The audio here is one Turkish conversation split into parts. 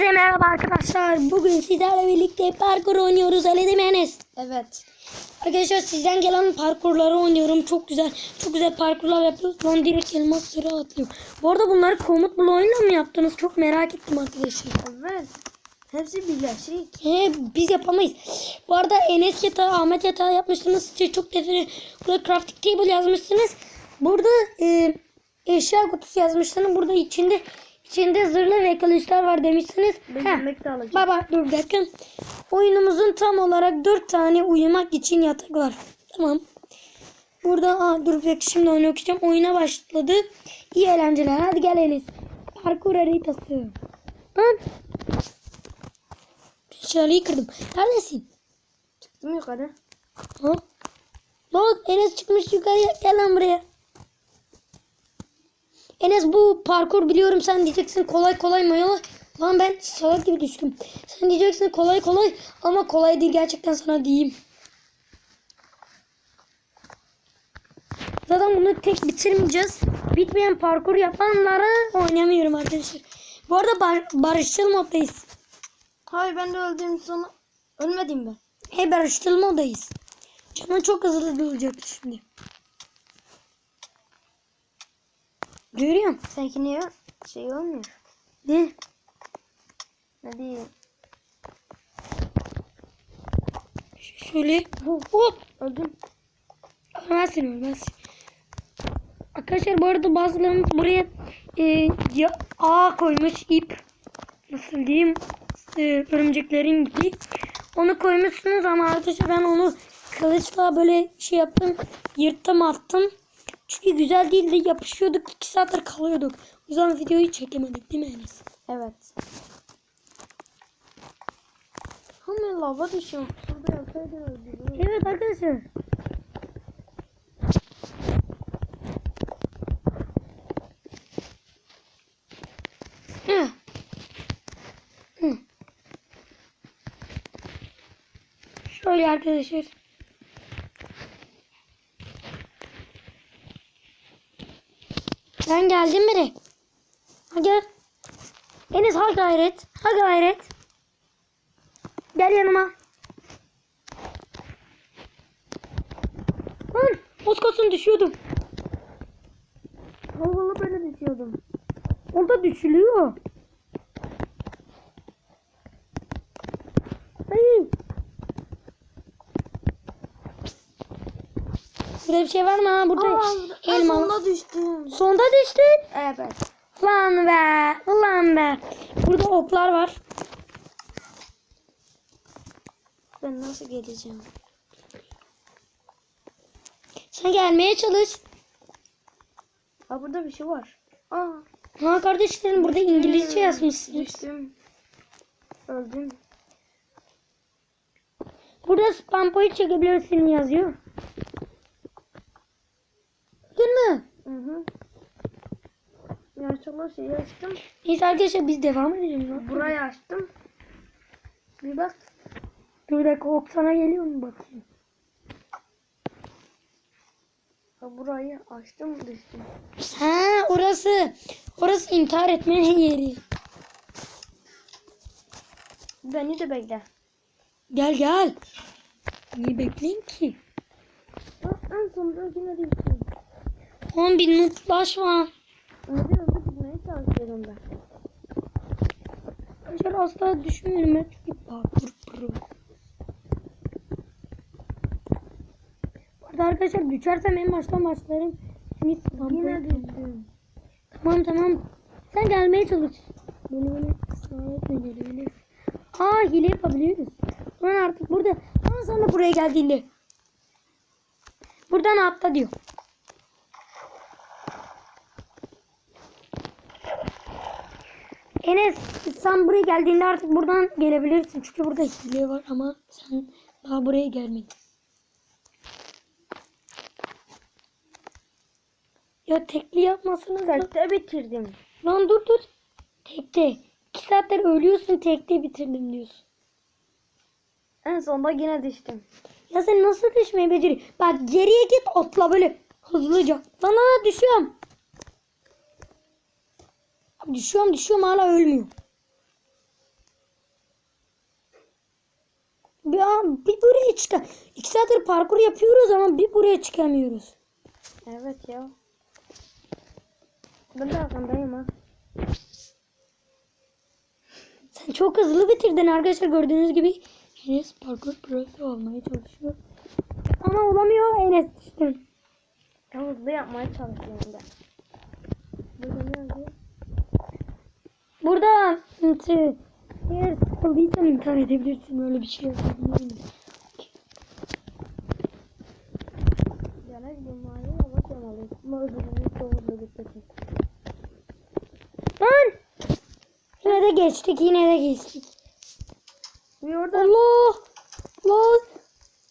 Hepinize merhaba arkadaşlar. Bugün sizlerle birlikte parkur oynuyoruz. Öyle değil mi Enes? Evet. Arkadaşlar sizden gelen parkurları oynuyorum. Çok güzel. Çok güzel parkurlar yapıyoruz. Lan direkt elmas sıra atlıyor. Bu arada bunları komut bloğuyla mı yaptınız? Çok merak ettim arkadaşlar. Evet. Hepsi birleşik. He, biz yapamayız. Bu arada Enes yatağı, Ahmet yatağı yapmışsınız. Size çok detaylı. Burada crafting table yazmışsınız. Burada e, eşya kutusu yazmışsınız. Burada içinde içinde zırhlı ve kılıçlar var demişsiniz. Heh. yemek de alacağım. Baba dur bir dakika. Oyunumuzun tam olarak 4 tane uyumak için yatak var. Tamam. Burada aa, dur bir şimdi oyunu okuyacağım. Oyuna başladı. İyi eğlenceler. Hadi gel Enes. Parkur haritası. Lan. Şöyle kırdım. Neredesin? Çıktım yukarı. Ha? Lan Enes çıkmış yukarıya. Gel lan buraya. Enes bu parkur biliyorum sen diyeceksin kolay kolay mı? Lan ben salak gibi düştüm. Sen diyeceksin kolay kolay ama kolay değil gerçekten sana diyeyim. Zaten bunu tek bitirmeyeceğiz. Bitmeyen parkur yapanlara oynamıyorum arkadaşlar. Bu arada bar barışçıl moddayız. Hayır ben de öldüm sonra. Ölmedim ben. He barışçıl moddayız. Canın çok hızlı olacak şimdi. Görüyor musun? Seninki niye şey olmuyor? Ne? Ne diyeyim? Şöyle hop hop Öldüm. ölmezsin ölmezsin. Arkadaşlar bu arada bazılarımız buraya e, ya, ağ koymuş ip nasıl diyeyim e, örümceklerin gibi onu koymuşsunuz ama arkadaşlar ben onu kılıçla böyle şey yaptım yırttım attım çünkü güzel değildi yapışıyorduk iki saattir kalıyorduk o yüzden videoyu çekemedik değil mi Enes? Evet. Hemen lava düşüyorum. Şurada yapsaydın öldüm. Evet arkadaşlar. Şöyle arkadaşlar. Ben geldim bile. Ha gel. Enes ha gayret. Ha gayret. Gel yanıma. Lan Moskos'un düşüyordum. Havalı böyle düşüyordum. Orada düşülüyor. Ay. Burada bir şey var mı ha? Burada Aa, elma. sonunda düştüm. Sonda düştün. Evet. Lan be. Ulan be. Burada oklar var. Ben nasıl geleceğim? Sen gelmeye çalış. Aa burada bir şey var. Aa. Ha kardeşlerim burada İngilizce yazmışsınız. Düştüm. Öldüm. Burada spam point çekebilirsin yazıyor. Değil mi? Hı hı. Yaşalı şeyi açtım. Neyse arkadaşlar biz devam edelim. ya. Burayı açtım. Bir bak. Dur bir dakika ok sana geliyor mu bakayım. Ha, burayı açtım düştüm. Ha orası. Orası intihar etme yeri. Beni de bekle. Gel gel. Niye bekleyin ki? Bak en sonunda yine düştüm. 10 bin mutlaşma. Önce önce gitmeye çalışıyorum ben. Arkadaşlar asla düşünmüyorum ben çünkü parkur pro. Bu arada arkadaşlar düşersem en baştan başlarım. Çünkü spam Yine düştüm. Tamam tamam. Sen gelmeye çalış. Böyle böyle ısrar etme gelebilir. Aa hile yapabiliyoruz. Lan artık burada. Ama sonra buraya geldiğinde. Buradan atla diyor. Enes sen buraya geldiğinde artık buradan gelebilirsin. Çünkü burada hile var ama sen daha buraya gelmedin. Ya tekli yapmasınız. da- Tekte bitirdim. Lan dur dur. Tekte. İki saattir ölüyorsun tekte bitirdim diyorsun. En sonunda yine düştüm. Ya sen nasıl düşmeyi beceri? Bak geriye git atla böyle hızlıca. Lan lan düşüyorum. Abi düşüyorum düşüyorum hala ölmüyorum. Ya bir buraya çıkan. İki saattir parkur yapıyoruz ama bir buraya çıkamıyoruz. Evet ya. Ben de arkandayım ha. Sen çok hızlı bitirdin arkadaşlar gördüğünüz gibi. Enes parkur prosu olmaya çalışıyor. Ama olamıyor Enes. Işte. Hızlı yapmaya çalışıyorum ben. Burada şey, eğer sıkıldıysan intihar edebilirsin. Öyle bir şey yapabilirim. Ya ne bileyim var ya yavaş yamalıyım. Ama öbürünü çok hızlı bitirdim. Lan! Yine de geçtik yine de geçtik. Bir orada Allah! Lan!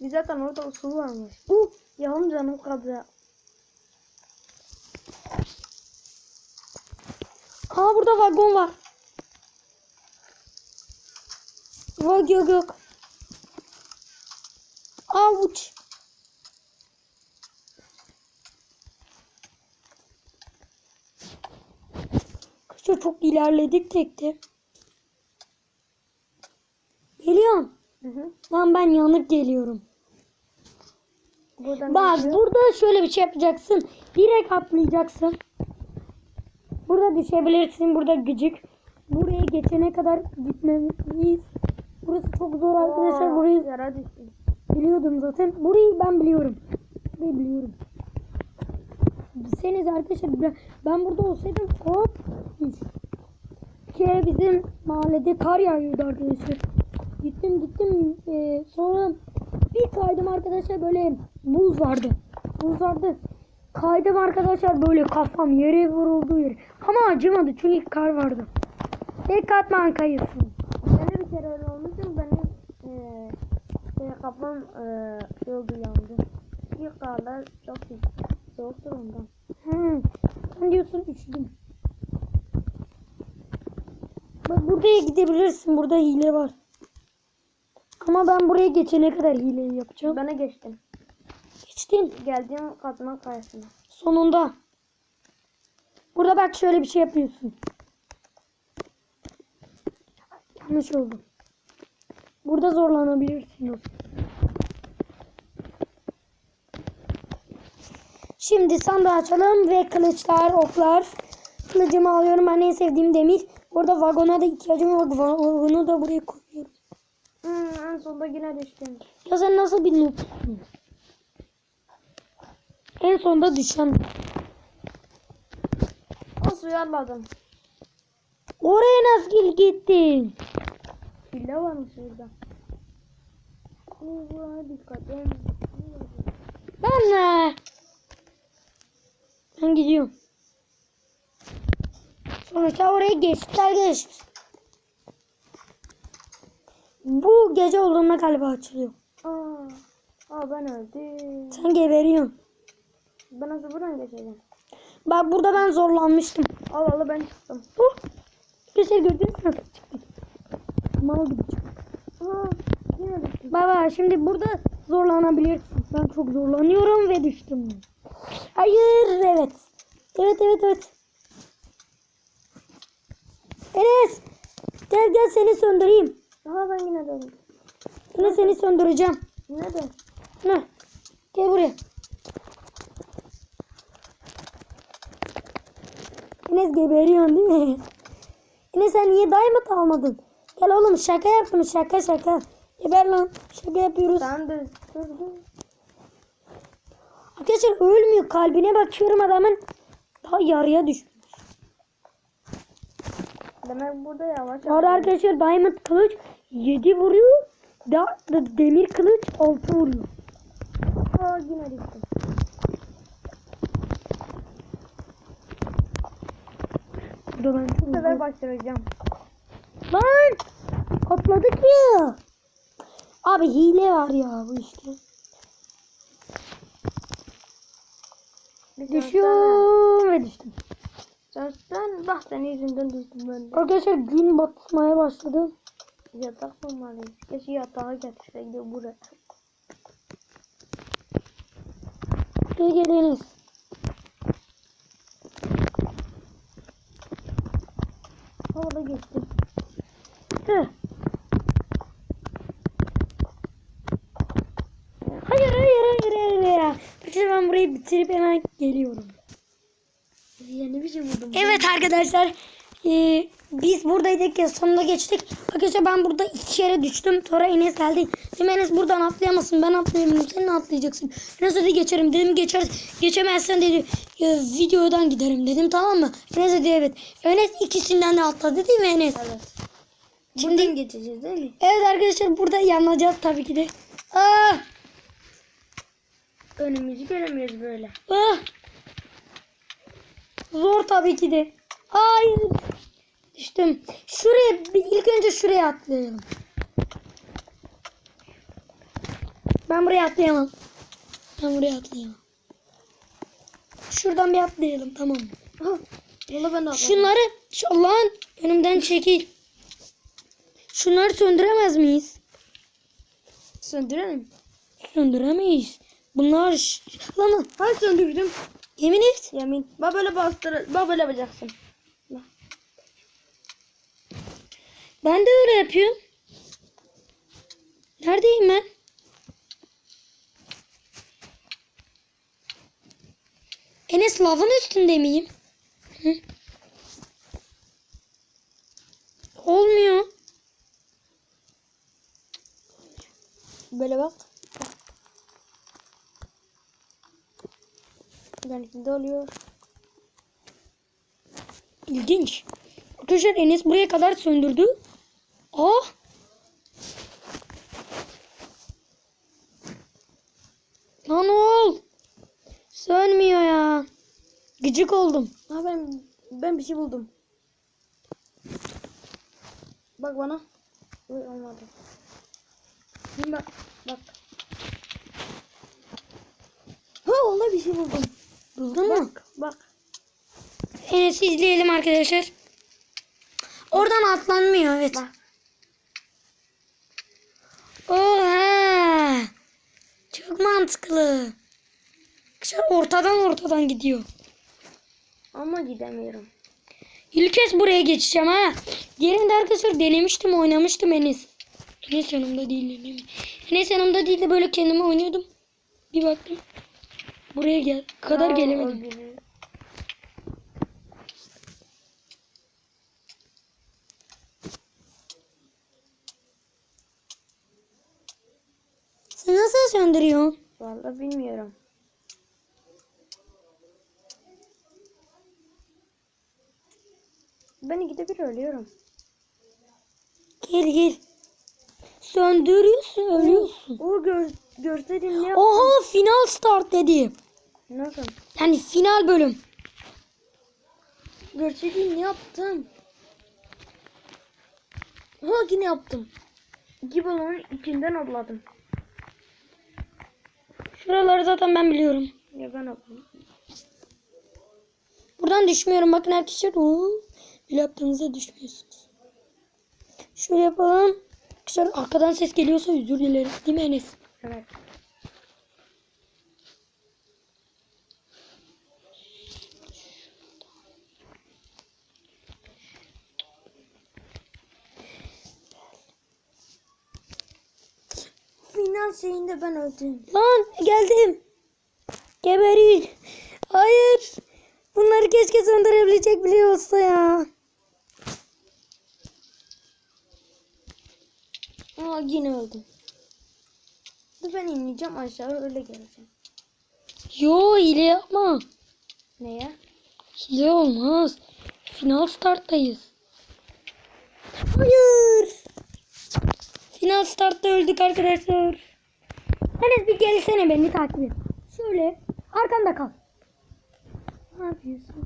bir zaten orada usul varmış. Uh, yavrum canım kaldı. Aa burada vagon var. Yok yok yok. Avuç. Arkadaşlar çok ilerledik tekte. Geliyorum. Hı hı. Lan ben yanık geliyorum. Buradan Bak geçiyor. burada şöyle bir şey yapacaksın. Direkt atlayacaksın. Burada düşebilirsin. Burada gıcık. Buraya geçene kadar gitmeliyiz. Yara düştüm. biliyordum zaten. Burayı ben biliyorum. Burayı biliyorum. Seniz arkadaşlar ben, burada olsaydım hop kere bizim mahallede kar yağıyordu arkadaşlar. Gittim gittim Ee, sonra bir kaydım arkadaşlar böyle buz vardı. Buz vardı. Kaydım arkadaşlar böyle kafam yere vuruldu yere. Ama acımadı çünkü kar vardı. Tek katman kayıyorsun. Ben de bir kere öyle olmuştum. Benim eee şey, kafam eee şey oldu yandı. İlk karlar çok. Soğuktur ondan. Hı. Sen diyorsun üşüdüm. Bak buraya gidebilirsin. Burada hile var. Ama ben buraya geçene kadar hileyi yapacağım. De geçtim. Geçtin. Geldiğim katman kayasına. Sonunda. Burada bak şöyle bir şey yapıyorsun. Yanlış oldu. Burada zorlanabilirsin. Şimdi sandığı açalım ve kılıçlar, oklar. Kılıcımı alıyorum. Ben en sevdiğim demir. Orada vagona da ihtiyacım var. Vagonu da buraya koyuyorum. Hmm, en sonunda yine düştüm. Ya sen nasıl bir noobsun? En sonunda düşen. O suyu atladım. Oraya nasıl gittin? Fille varmış burada. Buraya dikkat. Ben ne? Ben gidiyorum. Sonuçta oraya geçtiler geçmiş. Bu gece olduğunda galiba açılıyor. Aa, aa ben öldüm. Sen geberiyorsun. Ben nasıl buradan geçeceğim? Bak burada ben zorlanmıştım. Allah Allah ben çıktım. Oh! Bir şey gördün mü? Çıktım? Mal gibi düştüm. Baba şimdi burada zorlanabilirsin. Ben çok zorlanıyorum ve düştüm. Hayır evet. Evet evet evet. Enes. Gel gel seni söndüreyim. Aha ben yine döndüm. Yine seni söndüreceğim. De. Heh. Gel buraya. Enes geberiyorsun değil mi? Enes sen niye diamond almadın? Gel oğlum şaka yaptım şaka şaka. Geber lan. Şaka yapıyoruz. De sürdün. Arkadaşlar ölmüyor. Kalbine bakıyorum adamın. Daha yarıya düşmüş. Demek burada yavaş Bu arada arkadaşlar Diamond kılıç 7 vuruyor. Da, da demir kılıç 6 vuruyor. Aa yine düştüm. Burada ben çok Bu sefer başlayacağım. Lan! Atladık ya. Abi hile var ya bu işte. Düşüyorum ve düştüm. Sen, sen bak senin yüzünden düştüm ben de. Arkadaşlar gün batmaya başladı. Yatak bulmalıyız. Keşke yatağı getirseydi buraya çıktı. Hayır hayır hayır hayır hayır. Arkadaşlar ben burayı bitirip hemen geliyorum. Ya ne biçim vurdum. Evet arkadaşlar. Ee, biz buradaydık ya sonunda geçtik. Arkadaşlar ben burada iki yere düştüm. Sonra Enes geldi. Dedim Enes buradan atlayamasın. Ben atlayamıyorum. Sen ne atlayacaksın? Enes dedi geçerim. Dedim geçer, geçemezsen dedi e, videodan giderim dedim tamam mı? Enes dedi evet. Enes ikisinden de atladı değil mi Enes? Evet. Şimdi Buradan geçeceğiz değil mi? evet arkadaşlar burada yanlayacağız tabii ki de. Ah! Önümüzü göremiyoruz böyle. Ah! Zor tabii ki de. Hayır. Düştüm. Şuraya bir- ilk önce şuraya atlayalım. Ben buraya atlayamam. Ben buraya atlayamam. Şuradan bir atlayalım tamam mı? Ha. Ben de atladım. Şunları şu Allah'ın önümden çekil. Şunları söndüremez miyiz? Söndürelim. Söndüremeyiz. Bunlar lan Hayır söndürdüm. yemin et. Yemin. Bak böyle bastır. Bak böyle yapacaksın. Ben de öyle yapıyorum. Neredeyim ben? Enes lavın üstünde miyim? Hı? Olmuyor. Böyle bak. Benimkinde oluyor. İlginç. Arkadaşlar Enes buraya kadar söndürdü. Ah! Lan ol. Sönmüyor ya. Gıcık oldum. Ha ben ben bir şey buldum. Bak bana. Olmadı. Şimdi bak bak. Ha onda bir şey buldum. Buldun mu? Bak bak. Enes'i izleyelim arkadaşlar. Oradan atlanmıyor evet. Bak. Oha! Çok mantıklı. Arkadaşlar ortadan ortadan gidiyor. Ama gidemiyorum. İlk kez buraya geçeceğim ha. Diğerinde arkadaşlar denemiştim oynamıştım Enes. Enes yanımda değil. Enes. Yanımda değil de böyle kendime oynuyordum. Bir baktım. Buraya gel. Kadar Aa, gelemedim. Sen nasıl söndürüyorsun? Vallahi bilmiyorum. Ben ikide bir ölüyorum. Gel gel. Söndürüyorsun ölüyorsun. O gör, görseydim ne yap? Oha final start dedi. Nasıl? Yani final bölüm. Görseydim ne yaptım? Ha yine yaptım. İki balonun içinden atladım. Şuraları zaten ben biliyorum. Ya ben atladım. Buradan düşmüyorum. Bakın arkadaşlar. Oo, böyle yaptığınızda düşmüyorsunuz. Şöyle yapalım. Arkadaşlar arkadan ses geliyorsa özür dileriz. Değil mi Enes? Evet. Final şeyinde ben öldüm. Lan geldim. Geberil. Hayır. Bunları keşke söndürebilecek olsa ya. Aa yine öldüm. Dur ben ineceğim aşağı öyle geleceğim. Yo hile yapma. Neye? Hile olmaz. Final starttayız. Hayır. Final startta öldük arkadaşlar. Enes bir gelsene beni takip et. Şöyle arkamda kal. Ne yapıyorsun?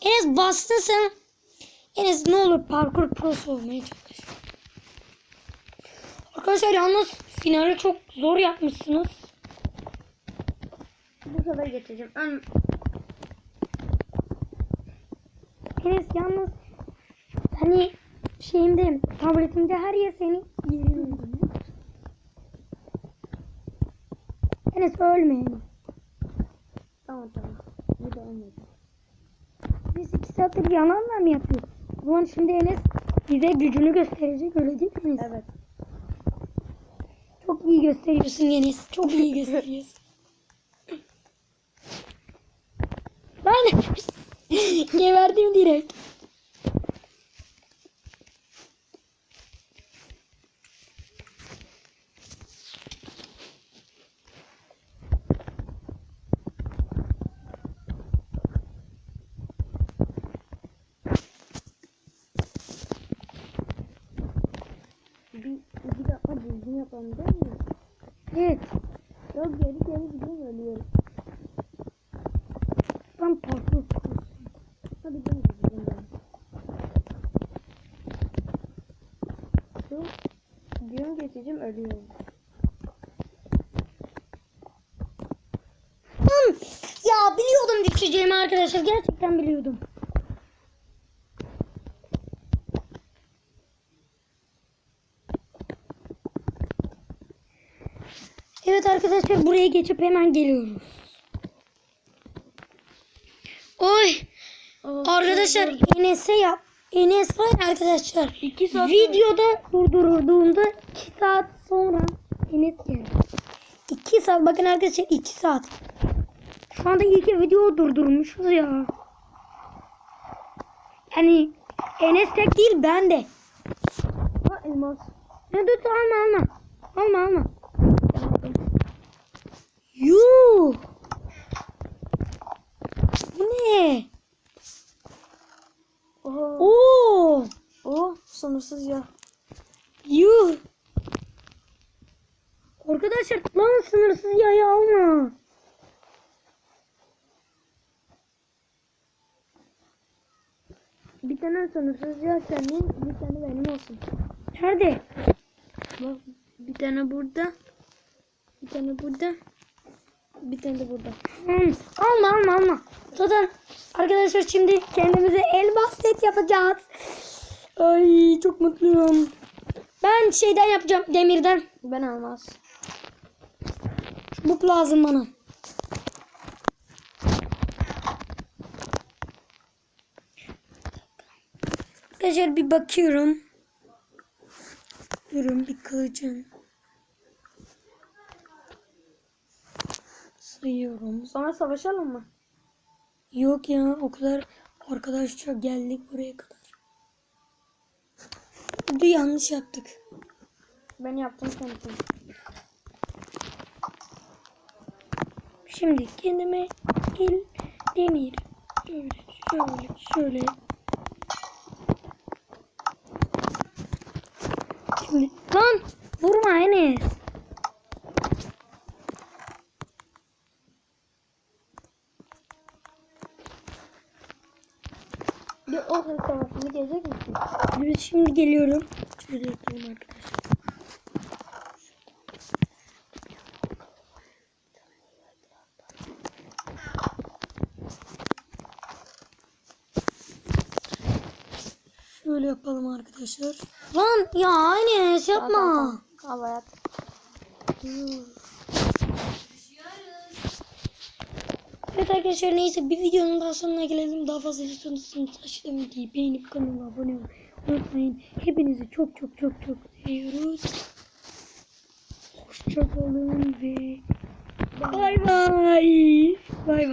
Enes bastın sen. Enes ne olur parkur prosu olmaya çalış. Arkadaşlar yalnız finali çok zor yapmışsınız. Bu sefer geçeceğim. Ön... Enes yalnız hani şeyimde tabletimde her yer seni geliyor. Enes ölme Enes. Tamam tamam. Bu da olmadı. Biz iki saattir yanarla mı yapıyoruz? O zaman şimdi Enes bize gücünü gösterecek öyle değil mi? Evet. Çok iyi gösteriyorsun Enes. Çok iyi gösteriyorsun. Lan geberdim direkt. Bir iki dakika yapalım değil mi? Evet. Yok geri geri gidiyorum ölüyorum. Ben parkur Hadi gel gidelim. Şu diyorum geçeceğim ölüyorum. Lan, Ya biliyordum düşeceğimi arkadaşlar. Gerçekten biliyordum. Evet arkadaşlar buraya geçip hemen geliyoruz. Oy arkadaşlar Enes'e yap. Enes var arkadaşlar. Saat Videoda durdurduğumda 2 saat sonra Enes geldi. 2 saat bakın arkadaşlar 2 saat. Şu anda ki video durdurmuşuz ya. Yani Enes tek değil ben de. Ha elmas. Ne dur alma alma. Alma alma. Yuh. Bu ne? Oha. Oo. O sınırsız ya. Yuh. Arkadaşlar lan sınırsız yayı alma. Bir tane sınırsız ya senin, bir tane benim olsun. Nerede? Bak bir tane burada. Bir tane burada. Bir tane de burada. Hmm, alma alma alma. Zaten arkadaşlar şimdi kendimize elmas set yapacağız. Ay çok mutluyum. Ben şeyden yapacağım demirden. Ben almaz. Çubuk lazım bana. Arkadaşlar bir bakıyorum. Durun bir kılıcım. Sayıyorum. Sonra savaşalım mı? Yok ya o kadar arkadaşça geldik buraya kadar. Bir yanlış yaptık. Ben yaptım için. Şimdi kendime el demir şöyle şöyle şöyle Şimdi lan vurma Enes. Bir Orhun savaşını gelecek misin? Evet şimdi geliyorum. Şöyle yapalım arkadaşlar. Şöyle yapalım arkadaşlar. Lan ya Enes yapma. Al hayat. Evet arkadaşlar neyse bir videonun daha sonuna gelelim. Daha fazla istiyorsanız aşağıdan videoyu beğenip kanalıma abone olmayı unutmayın. Hepinizi çok çok çok çok seviyoruz. Hoşçakalın ve bay bay. Bay bay.